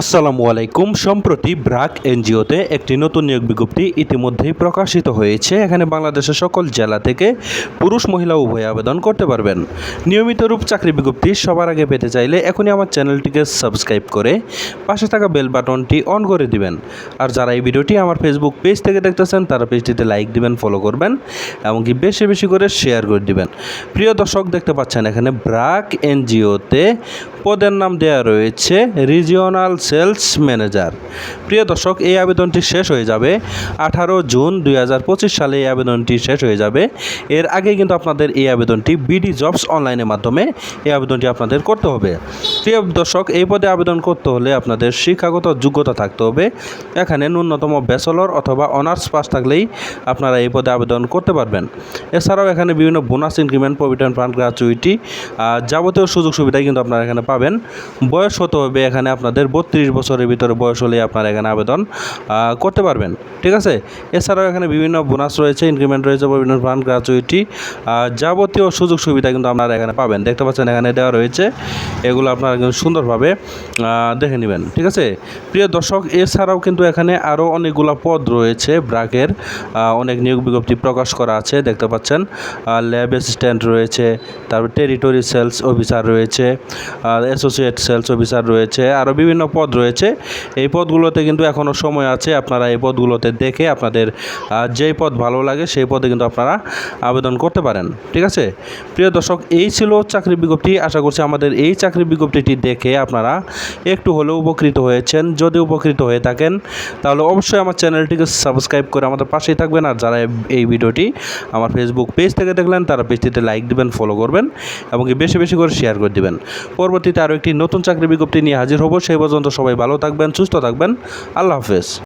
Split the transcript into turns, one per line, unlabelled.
আসসালামু আলাইকুম। সম্প্রতি ব্রাক এনজিওতে একটি নতুন নিয়োগ বিজ্ঞপ্তি ইতিমধ্যেই প্রকাশিত হয়েছে। এখানে বাংলাদেশের সকল জেলা থেকে পুরুষ, মহিলা উভয় আবেদন করতে পারবেন। নিয়মিত রূপ চাকরি বিজ্ঞপ্তি সবার আগে পেতে চাইলে এখনই আমার চ্যানেলটিকে সাবস্ক্রাইব করে পাশে থাকা বেল বাটনটি অন করে দিবেন। আর যারা এই ভিডিওটি আমার ফেসবুক পেজ থেকে দেখতেছেন, তারা পেজটিতে লাইক দিবেন ফলো করবেন এমনকি বেশি বেশি করে শেয়ার করে দিবেন। প্রিয় দর্শক, দেখতে পাচ্ছেন এখানে ব্রাক এনজিওতে পদের নাম দেওয়া রয়েছে রিজিওনাল সেলস ম্যানেজার। প্রিয় দর্শক, এই আবেদনটি শেষ হয়ে যাবে। আঠারো জুন দু হাজার পঁচিশ সালে এই আবেদনটি শেষ হয়ে যাবে। এর আগে কিন্তু আপনাদের এই আবেদনটি বিডি জবস অনলাইনের মাধ্যমে এই আবেদনটি আপনাদের করতে হবে। প্রিয় দর্শক, এই পদে আবেদন করতে হলে আপনাদের শিক্ষাগত যোগ্যতা থাকতে হবে। এখানে ন্যূনতম ব্যাচেলর অথবা অনার্স পাস থাকলেই আপনারা এই পদে আবেদন করতে পারবেন। এছাড়াও এখানে বিভিন্ন bonus, increment, provident fund, gratuity যাবতীয় সুযোগ সুবিধা কিন্তু আপনারা এখানে পাবেন। বয়স হতে হবে এখানে আপনাদের বত্রিশ বছরের ভিতরে বয়স হলে আপনারা এখানে আবেদন করতে পারবেন। ঠিক আছে? এছাড়াও এখানে বিভিন্ন বোনাস রয়েছে, ইনক্রিমেন্ট রয়েছে, প্রভিডেন্ট ফান্ড, গ্রাচুইটি যাবতীয় সুযোগ সুবিধা কিন্তু আপনারা এখানে পাবেন। দেখতে পাচ্ছেন এখানে দেওয়া রয়েছে। এগুলো আপনারা কিন্তু সুন্দরভাবে দেখে নেবেন, ঠিক আছে? প্রিয় দর্শক, এছাড়াও কিন্তু এখানে আরও অনেকগুলো পদ রয়েছে ব্রাকের অনেক নিয়োগ বিজ্ঞপ্তি প্রকাশ করা আছে, দেখতে পাচ্ছেন। ল্যাব অ্যাসিস্ট্যান্ট রয়েছে, তারপর টেরিটরি সেলস অফিসার রয়েছে অ্যাসোসিয়েট সেলস অফিসার রয়েছে, আরও বিভিন্ন পদ রয়েছে। এই পদগুলোতে কিন্তু এখনও সময় আছে, আপনারা এই পদগুলোতে দেখে আপনাদের যেই পদ ভালো লাগে সেই পদে কিন্তু আপনারা আবেদন করতে পারেন, ঠিক আছে? প্রিয় দর্শক, এই ছিল চাকরি বিজ্ঞপ্তি। আশা করছি আমাদের এই চাকরি বিজ্ঞপ্তিটি দেখে আপনারা একটু হলেও উপকৃত হয়েছেন। যদি উপকৃত হয়ে থাকেন, তাহলে অবশ্যই আমার চ্যানেলটিকে সাবস্ক্রাইব করে আমাদের পাশেই থাকবেন। আর যারা এই ভিডিওটি আমার ফেসবুক পেজ থেকে দেখলেন, তারা পেজটিতে লাইক দিবেন ফলো করবেন এবং বেশি বেশি করে শেয়ার করে দিবেন। পরবর্তীতে আরও একটি নতুন চাকরি বিজ্ঞপ্তি নিয়ে হাজির হব। সেই পর্যন্ত সবাই ভালো থাকবেন, সুস্থ থাকবেন। আল্লাহ হাফেজ।